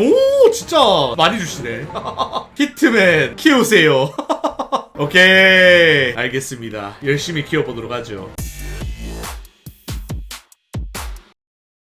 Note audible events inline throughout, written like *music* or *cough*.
오 진짜 많이 주시네. *laughs* 히트맨 키우세요. *laughs* 오케이. 알겠습니다. 열심히 키워보도록 하죠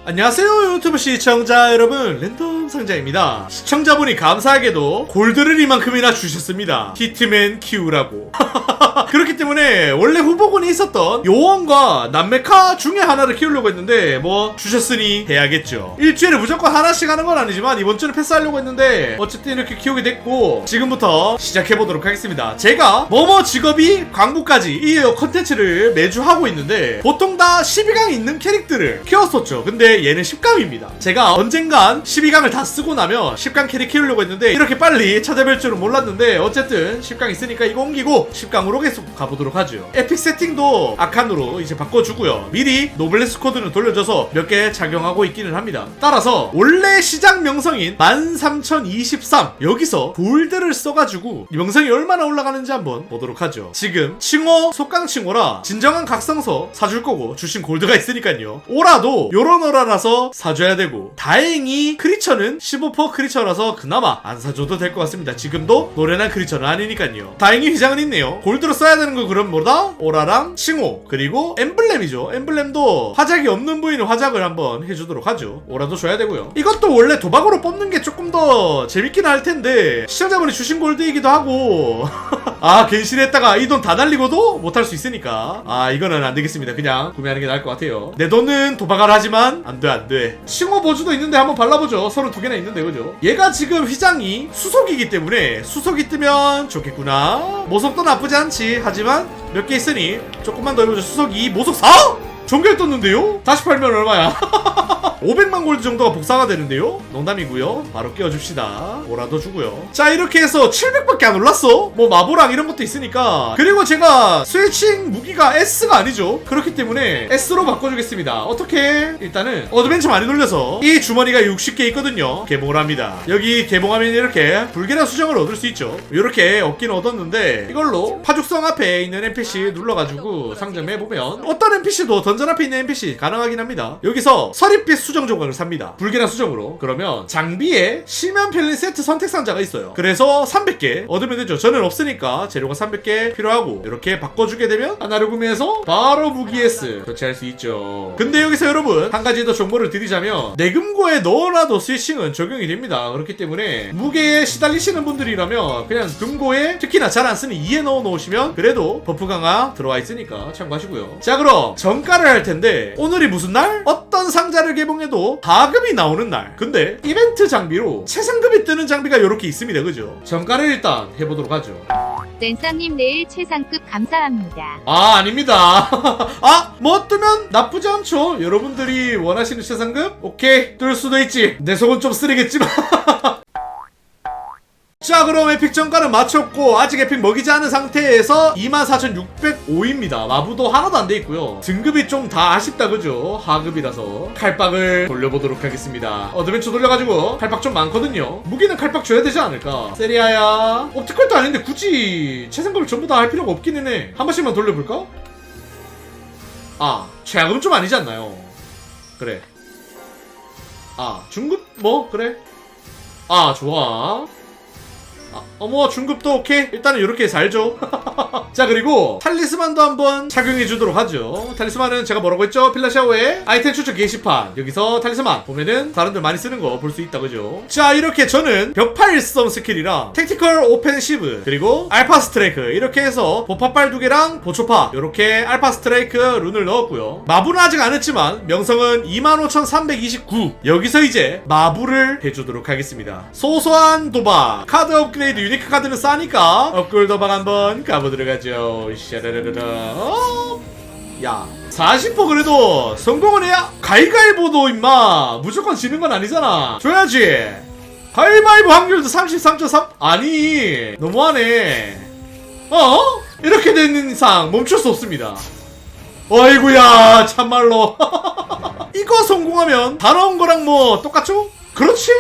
안녕하세요 유튜브 시청자 여러분. 랜덤 상자입니다. 시청자분이 감사하게도 골드를 이만큼이나 주셨습니다. 히트맨 키우라고. *laughs* 그렇기 때문에 원래 후보군에 있었던 요원과 남메카 중에 하나를 키우려고 했는데 뭐 주셨으니 해야겠죠. 일주일에 무조건 하나씩 하는 건 아니지만 이번 주는 패스하려고 했는데 어쨌든 이렇게 키우게 됐고 지금부터 시작해보도록 하겠습니다. 제가 뭐뭐 직업이 광부까지 이 컨텐츠를 매주 하고 있는데 보통 다 12강 있는 캐릭들을 키웠었죠. 근데 얘는 10강입니다. 제가 언젠간 12강을 다 쓰고 나면 10강 캐릭 키우려고 했는데 이렇게 빨리 찾아뵐 줄은 몰랐는데 어쨌든 10강 있으니까 이거 옮기고 10강으로 계속 가보도록 하죠. 에픽 세팅도 아칸으로 이제 바꿔주고요. 미리 노블레스 코드는 돌려줘서 몇개 착용하고 있기는 합니다. 따라서 원래 시작 명성인 13023 여기서 골드를 써가지고 이 명성이 얼마나 올라가는지 한번 보도록 하죠. 지금 칭호 속강 칭호라 진정한 각성서 사줄 거고 주신 골드가 있으니까요. 오라도 요런 오라 라서 사줘야 되고. 다행히 크리처는 15% 크리처라서 그나마 안 사줘도 될 것 같습니다. 지금도 노련한 크리처는 아니니까요. 다행히 휘장은 있네요. 골드로 써야 되는 거 그럼 뭐다? 오라랑 칭호 그리고 엠블렘이죠. 엠블렘도 화작이 없는 부위는 화작을 한번 해주도록 하죠. 오라도 줘야 되고요. 이것도 원래 도박으로 뽑는 게 조금 더 재밌긴 할 텐데 시청자분이 주신 골드이기도 하고 *laughs* 아 괜시했다가 이 돈 다 날리고도 못할 수 있으니까. 아 이거는 안 되겠습니다. 그냥 구매하는 게 나을 것 같아요. 내 돈은 도박을 하지만 안 돼 안돼. 칭호 보주도 있는데 한번 발라보죠. 서른 두 개나 있는데 그죠? 얘가 지금 휘장이 수속이기 때문에 수속이 뜨면 좋겠구나. 모속도 나쁘지 않지. 하지만 몇 개 있으니 조금만 더 해보죠. 수속이 모속 4? 종결 떴는데요? 다시 팔면 얼마야? *laughs* 500만 골드 정도가 복사가 되는데요? 농담이고요. 바로 끼워줍시다. 뭐라도 주고요. 자 이렇게 해서 700밖에 안 올랐어. 뭐 마보랑 이런 것도 있으니까. 그리고 제가 스위칭 무기가 S가 아니죠. 그렇기 때문에 S로 바꿔주겠습니다. 어떻게? 일단은 어드벤처 많이 돌려서 이 주머니가 60개 있거든요. 개봉을 합니다. 여기 개봉하면 이렇게 불길한 수정을 얻을 수 있죠. 이렇게 얻기는 얻었는데 이걸로 파죽성 앞에 있는 NPC 눌러가지고 상점해보면 어떤 NPC도 던전 앞에 있는 NPC 가능하긴 합니다. 여기서 서립빛 수정 조각을 삽니다. 불길한 수정으로. 그러면 장비에 심연 편린 세트 선택 상자가 있어요. 그래서 300개 얻으면 되죠. 저는 없으니까 재료가 300개 필요하고 이렇게 바꿔주게 되면 하나를 구매해서 바로 무기 S 교체할 수 있죠. 근데 여기서 여러분 한 가지 더 정보를 드리자면 내금고에 넣어놔도 스위칭은 적용이 됩니다. 그렇기 때문에 무게에 시달리시는 분들이라면 그냥 금고에 특히나 잘 안 쓰는 2에 넣어 놓으시면 그래도 버프 강화 들어와 있으니까 참고하시고요. 자 그럼 정가를 할 텐데 오늘이 무슨 날? 어떤 상자를 개봉 해도 하급이 나오는 날. 근데 이벤트 장비로 최상급이 뜨는 장비가 이렇게 있습니다. 그죠? 정가를 일단 해보도록 하죠. 댄서님 내일 최상급 감사합니다. 아 아닙니다 *laughs* 아 뭐 뜨면 나쁘지 않죠 여러분들이 원하시는 최상급 오케이 뜰 수도 있지 내 속은 좀 쓰레겠지만 *laughs* 자 그럼 에픽 정가는 맞췄고 아직 에픽 먹이지 않은 상태에서 24,605입니다. 마부도 하나도 안 돼 있고요. 등급이 좀 다 아쉽다 그죠? 하급이라서. 칼빵을 돌려보도록 하겠습니다. 어드벤처 돌려가지고 칼빵 좀 많거든요. 무기는 칼빵 줘야 되지 않을까? 세리아야. 옵티컬도 아닌데 굳이 최상급을 전부 다 할 필요가 없기는 해한 번씩만 돌려볼까? 아 최악은 좀 아니지 않나요? 그래. 아 중급 뭐? 그래. 아 좋아 아, 어머 중급도 오케이? 일단은 이렇게 살죠. *laughs* 자 그리고 탈리스만도 한번 착용해 주도록 하죠. 탈리스만은 제가 뭐라고 했죠? 필라샤오의 아이템 추천 게시판. 여기서 탈리스만 보면은 사람들 많이 쓰는 거 볼 수 있다 그죠? 자 이렇게 저는 벽팔성 스킬이랑 택티컬 오펜시브 그리고 알파 스트라이크 이렇게 해서 보파빨 두 개랑 보초파 이렇게 알파 스트라이크 룬을 넣었고요. 마부는 아직 안 했지만 명성은 25,329 여기서 이제 마부를 해주도록 하겠습니다. 소소한 도박 카드 업그레이드 유니크 카드는 싸니까 업글 도박 한번 가보도록 하죠. 샤라라라라. 어? 야 40% 그래도 성공을 해야 가위가위보도 임마. 무조건 지는 건 아니잖아. 줘야지. 가위바위보 확률도 33.3 아니 너무하네. 어? 이렇게 된 이상 멈출 수 없습니다. 어이구야 참말로. *laughs* 이거 성공하면 다 나온 거랑 뭐 똑같죠? 그렇지.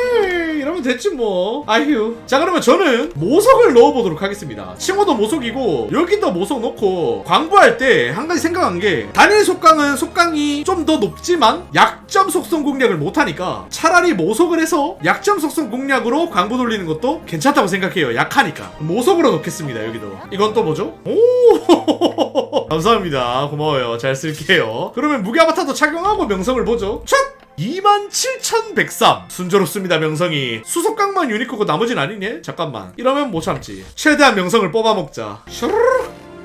이러면 됐지 뭐. 아휴. 자 그러면 저는 모석을 넣어보도록 하겠습니다. 칭호도 모석이고 여기도 모석 넣고 광부할 때 한 가지 생각한 게 단일 속강은 속강이 좀 더 높지만 약점 속성 공략을 못하니까 차라리 모석을 해서 약점 속성 공략으로 광부 돌리는 것도 괜찮다고 생각해요. 약하니까. 모석으로 넣겠습니다 여기도. 이건 또 뭐죠? 오! *laughs* 감사합니다. 고마워요. 잘 쓸게요. 그러면 무기 아바타도 착용하고 명성을 보죠. 촥 27,103 순조롭습니다 명성이. 수속강만 유니크고 나머진 아니네? 잠깐만. 이러면 못 참지. 최대한 명성을 뽑아먹자.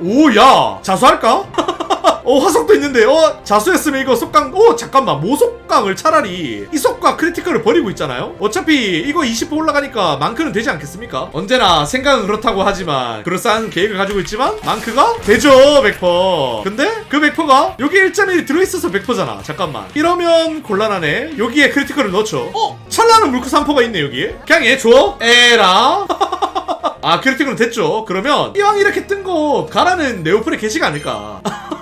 오야! 자수할까? *laughs* 어 화석도 있는데 어 자수했으면 이거 속강 어 잠깐만 모속강을 차라리 이 속과 크리티컬을 버리고 있잖아요? 어차피 이거 20% 올라가니까 만크는 되지 않겠습니까? 언제나 생각은 그렇다고 하지만 그럴싸한 계획을 가지고 있지만 만크가 되죠 100% 근데 그 100%가 여기 1.1이 들어있어서 100%잖아. 잠깐만. 이러면 곤란하네. 여기에 크리티컬을 넣죠. 어? 찬란한 물크 3%가 있네 여기에. 그냥 얘 줘. 에라. *laughs* 아 크리티컬은 됐죠. 그러면 이왕 이렇게 뜬 거 가라는 네오플의 게시가 아닐까 *laughs*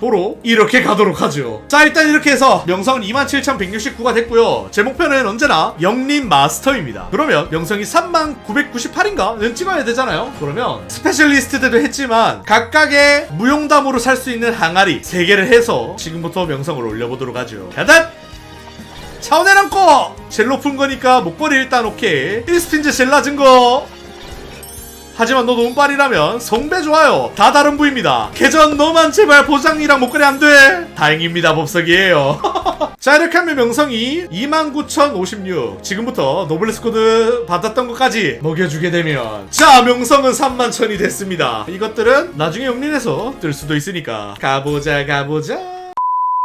보러 이렇게 가도록 하죠. 자 일단 이렇게 해서 명성은 27,169가 됐고요. 제 목표는 언제나 영림 마스터입니다. 그러면 명성이 3998인가는 찍어야 되잖아요. 그러면 스페셜리스트 때도 했지만 각각의 무용담으로 살 수 있는 항아리 3개를 해서 지금부터 명성을 올려보도록 하죠. 야단! 차원에 남고! 젤 높은 거니까 목걸이 일단 오케이. 1스핀즈 젤 낮은 거. 하지만 너도 운빨이라면 성배 좋아요. 다 다른 부입니다. 개전 너만 제발 보장이랑 목걸이 안 돼. 다행입니다 법석이에요. *laughs* 자 이렇게 하면 명성이 29,056 지금부터 노블레스 코드 받았던 것까지 먹여주게 되면. 자 명성은 31,000이 됐습니다. 이것들은 나중에 용린에서 뜰 수도 있으니까. 가보자 가보자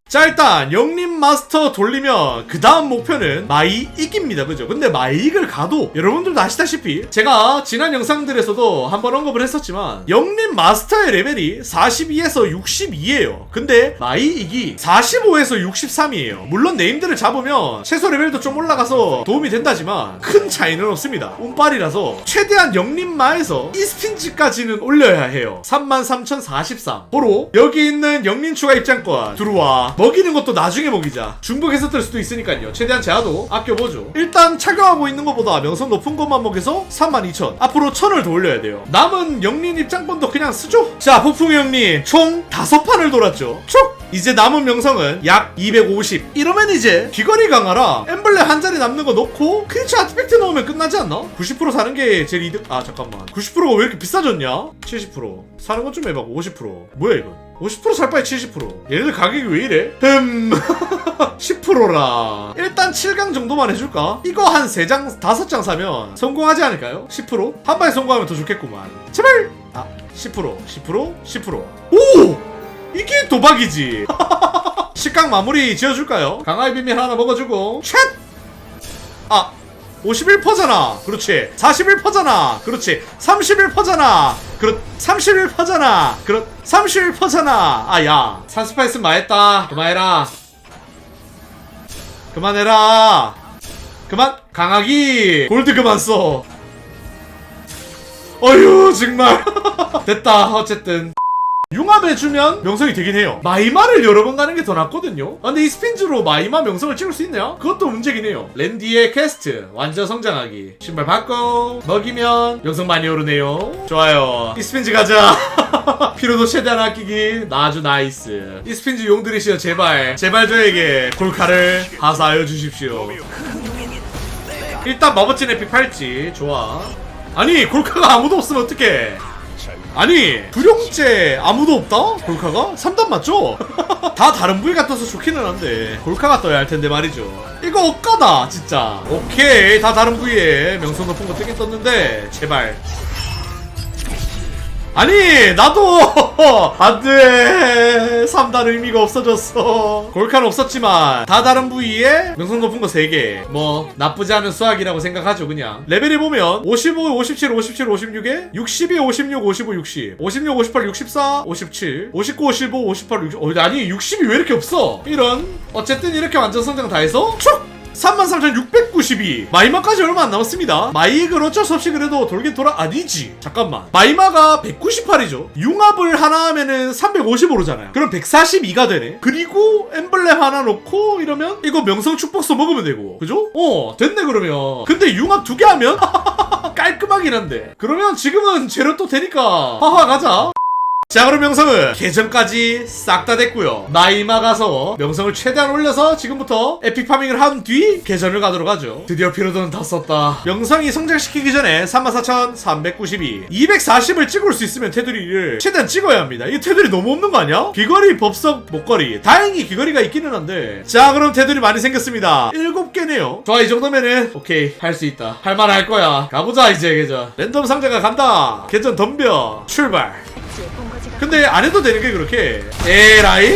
자 일단 영림 마스터 돌리면 그 다음 목표는 마이 이깁니다. 그죠? 근데 마이 익을 가도 여러분들도 아시다시피 제가 지난 영상들에서도 한번 언급을 했었지만 영림 마스터의 레벨이 42에서 62예요. 근데 마이 익이 45에서 63이에요. 물론 네임들을 잡으면 최소 레벨도 좀 올라가서 도움이 된다지만 큰 차이는 없습니다. 운빨이라서 최대한 영림마에서 이스핀지까지는 올려야 해요. 33,043 보로 여기 있는 영림 추가 입장권 들어와 먹이는 것도 나중에 먹이자. 중복해서 뜰 수도 있으니까요. 최대한 제아도 아껴보죠. 일단 착용하고 있는 것보다 명성 높은 것만 먹여서 32,000 앞으로 1000을 더 올려야 돼요. 남은 영린 입장권도 그냥 쓰죠? 자 폭풍 영린. 총 5판을 돌았죠. 촉! 이제 남은 명성은 약 250 이러면 이제 귀걸이 강화라. 엠블렘 한 자리 남는 거 넣고 크리처 아티팩트 넣으면 끝나지 않나? 90% 사는 게 제일 이득 아 잠깐만. 90%가 왜 이렇게 비싸졌냐? 70% 사는 건 좀 해봐 50% 뭐야 이건 50%살 바에 70% 얘네들 가격이 왜 이래? 흠 *laughs* 10%라 일단 7강 정도만 해줄까? 이거 한 3장 5장 사면 성공하지 않을까요? 10%? 한 방에 성공하면 더 좋겠구만 제발 아 10% 10% 10% 오! 이게 도박이지 *laughs* 10강 마무리 지어줄까요? 강화의 비밀 하나 먹어주고 챗! 아 51%잖아. 그렇지. 41%잖아. 그렇지. 31%잖아. 그렇 31%잖아. 그렇 31%잖아. 아 야. 산스파이스 마했다. 그만해라. 그만해라. 그만 강하기. 골드 그만 써. 어휴 정말. *laughs* 됐다. 어쨌든. 융합해주면 명성이 되긴 해요. 마이마를 여러 번 가는 게 더 낫거든요. 아, 근데 이 스핀즈로 마이마 명성을 찍을 수 있냐? 그것도 문제긴 해요. 랜디의 퀘스트 완전 성장하기. 신발 바꿔 먹이면 명성 많이 오르네요. 좋아요. 이 스핀즈 가자. *laughs* 피로도 최대한 아끼기. 나 아주 나이스. 이 스핀즈 용들이시여 제발 제발 저에게 골카를 하사하여 주십시오. 일단 마법진 에픽 팔찌 좋아. 아니 골카가 아무도 없으면 어떡해? 아니 두룡째 아무도 없다? 골카가? 3단 맞죠? *laughs* 다 다른 부위가 떠서 좋기는 한데 골카가 떠야 할 텐데 말이죠 이거 억까다 진짜 오케이 다 다른 부위에 명성 높은 거 뜨긴 떴는데 제발 아니 나도 *laughs* 안돼. 3단 의미가 없어졌어. 골카는 없었지만 다 다른 부위에 명성 높은 거 3개. 뭐 나쁘지 않은 수학이라고 생각하죠 그냥. 레벨이 보면 55, 57, 57, 56에 62, 56, 55, 60 56, 58, 64, 57 59, 55, 58, 60 어, 아니 60이 왜 이렇게 없어? 이런 어쨌든 이렇게 완전 성장 다 해서 촉! 33,692 마이마까지 얼마 안 남았습니다. 마이익을 어쩔 수 없이 그래도 돌긴 돌아 아니지. 잠깐만. 마이마가 198이죠. 융합을 하나 하면은 355잖아요. 그럼 142가 되네. 그리고 엠블렘 하나 넣고 이러면 이거 명성 축복서 먹으면 되고. 그죠? 어 됐네 그러면. 근데 융합 두 개 하면? *laughs* 깔끔하긴 한데. 그러면 지금은 재료 또 되니까. 하하 가자 자 그럼 명성은 계정까지 싹 다 됐고요. 나이마 가서 명성을 최대한 올려서 지금부터 에픽 파밍을 한 뒤 계전을 가도록 하죠. 드디어 피로도는 다 썼다. 명성이 성장시키기 전에 34,392 240을 찍을 수 있으면 테두리를 최대한 찍어야 합니다. 이 테두리 너무 없는 거 아니야? 귀걸이 법석 목걸이. 다행히 귀걸이가 있기는 한데. 자 그럼 테두리 많이 생겼습니다. 7개네요. 좋아 이 정도면은 오케이 할 수 있다. 할만 할 거야. 가보자 이제 계전. 랜덤 상자가 간다. 계전 덤벼. 출발 근데 안 해도 되는 게 그렇게 에라이?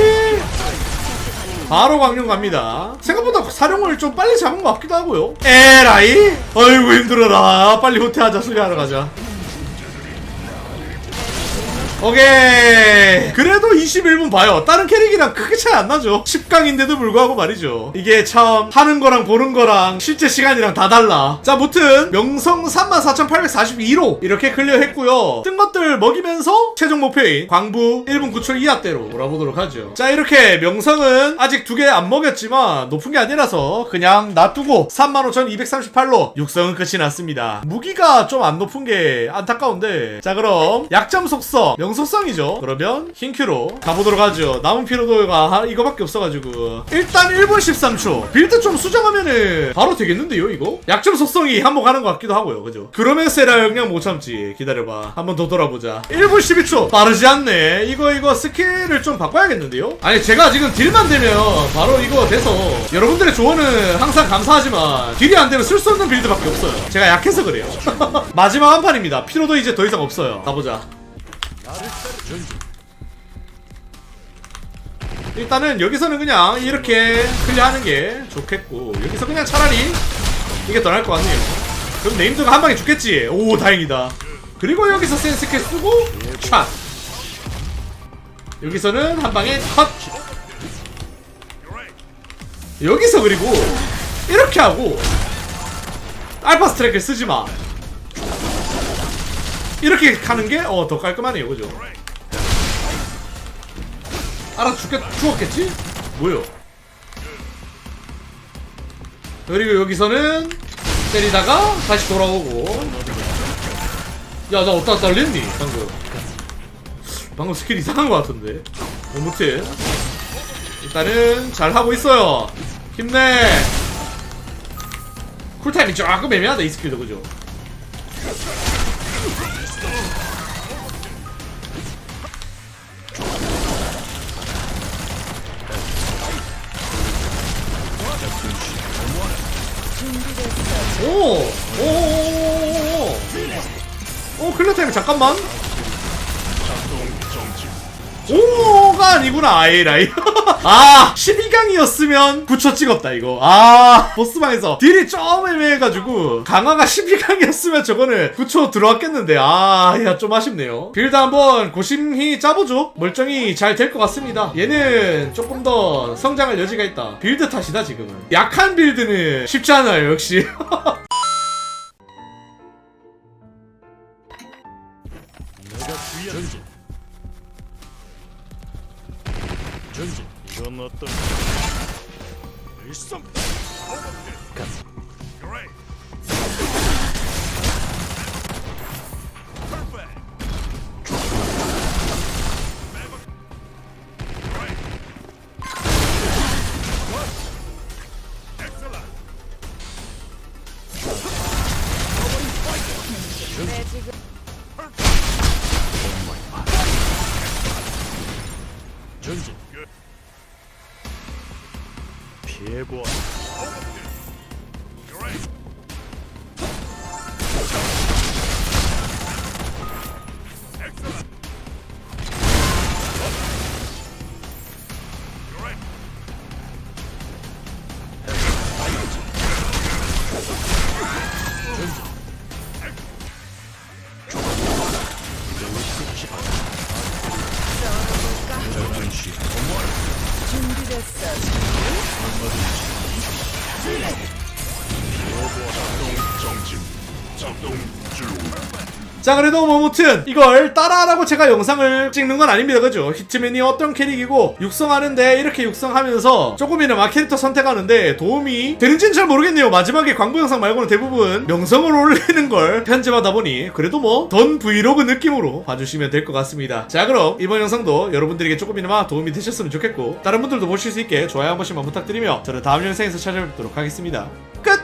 바로 광룡 갑니다. 생각보다 사령을 좀 빨리 잡은 것 같기도 하고요. 에라이? 어이구 힘들어라. 빨리 후퇴하자. 수리하러 가자 오케이. 그래도 21분 봐요. 다른 캐릭이랑 크게 차이 안 나죠. 10강인데도 불구하고 말이죠. 이게 참 하는 거랑 보는 거랑 실제 시간이랑 다 달라. 자 무튼 명성 34,842로 이렇게 클리어 했고요. 뜬 것들 먹이면서 최종 목표인 광부 1분 9초 이하대로 몰아보도록 하죠. 자 이렇게 명성은 아직 두 개 안 먹였지만 높은 게 아니라서 그냥 놔두고 35,238로 육성은 끝이 났습니다. 무기가 좀 안 높은 게 안타까운데. 자 그럼 약점 속성 명 소성이죠. 그러면 흰큐로 가보도록 하죠. 남은 피로도가 한- 이거밖에 없어가지고. 일단 1분 13초. 빌드 좀 수정하면은 바로 되겠는데요 이거? 약점 속성이 한번 가는 것 같기도 하고요 그죠? 그러면서라 영향 못 참지. 기다려봐. 한번 더 돌아보자. 1분 12초. 빠르지 않네. 이거 이거 스킬을 좀 바꿔야겠는데요? 아니 제가 지금 딜만 되면 바로 이거 돼서. 여러분들의 조언은 항상 감사하지만 딜이 안 되면 쓸 수 없는 빌드밖에 없어요. 제가 약해서 그래요. *laughs* 마지막 한 판입니다. 피로도 이제 더 이상 없어요. 가보자 일단은 여기서는 그냥 이렇게 클리어하는 게 좋겠고 여기서 그냥 차라리 이게 더 나을 것 같네요. 그럼 네임드가 한 방에 죽겠지. 오 다행이다. 그리고 여기서 센스캐 쓰고 샷. 여기서는 한 방에 컷. 여기서 그리고 이렇게 하고 알파 스트라이크를 쓰지마 이렇게 가는 게 어 더 깔끔하네요. 그죠? 알아서 죽겠, 죽었겠지? 뭐요? 그리고 여기서는 때리다가 다시 돌아오고. 야 나 어디다 달렸니? 방금. 방금 스킬 이상한 것 같은데. 아무튼 일단은 잘 하고 있어요. 힘내! 쿨타임이 조금 애매하다 이 스킬도. 그죠? 오! 오! 오! 오! 오! 클리어 타임 잠깐만. 오가 아니구나 아이라이 *laughs* 아 12강이었으면 9초 찍었다 이거 아 보스방에서 딜이 좀 애매해가지고 강화가 12강이었으면 저거는 9초 들어왔겠는데 아 야 좀 아쉽네요 빌드 한번 고심히 짜보죠 멀쩡히 잘 될 것 같습니다 얘는 조금 더 성장할 여지가 있다 빌드 탓이다 지금은 약한 빌드는 쉽지 않아요 역시 *laughs* 어떤 일성 자 그래도 뭐 아무튼 이걸 따라하라고 제가 영상을 찍는 건 아닙니다. 그죠? 히트맨이 어떤 캐릭이고 육성하는데 이렇게 육성하면서 조금이나마 캐릭터 선택하는데 도움이 되는지는 잘 모르겠네요. 마지막에 광고 영상 말고는 대부분 명성을 올리는 걸 편집하다 보니 그래도 뭐 던 브이로그 느낌으로 봐주시면 될 것 같습니다. 자 그럼 이번 영상도 여러분들에게 조금이나마 도움이 되셨으면 좋겠고 다른 분들도 보실 수 있게 좋아요 한 번씩만 부탁드리며 저는 다음 영상에서 찾아뵙도록 하겠습니다. 끝!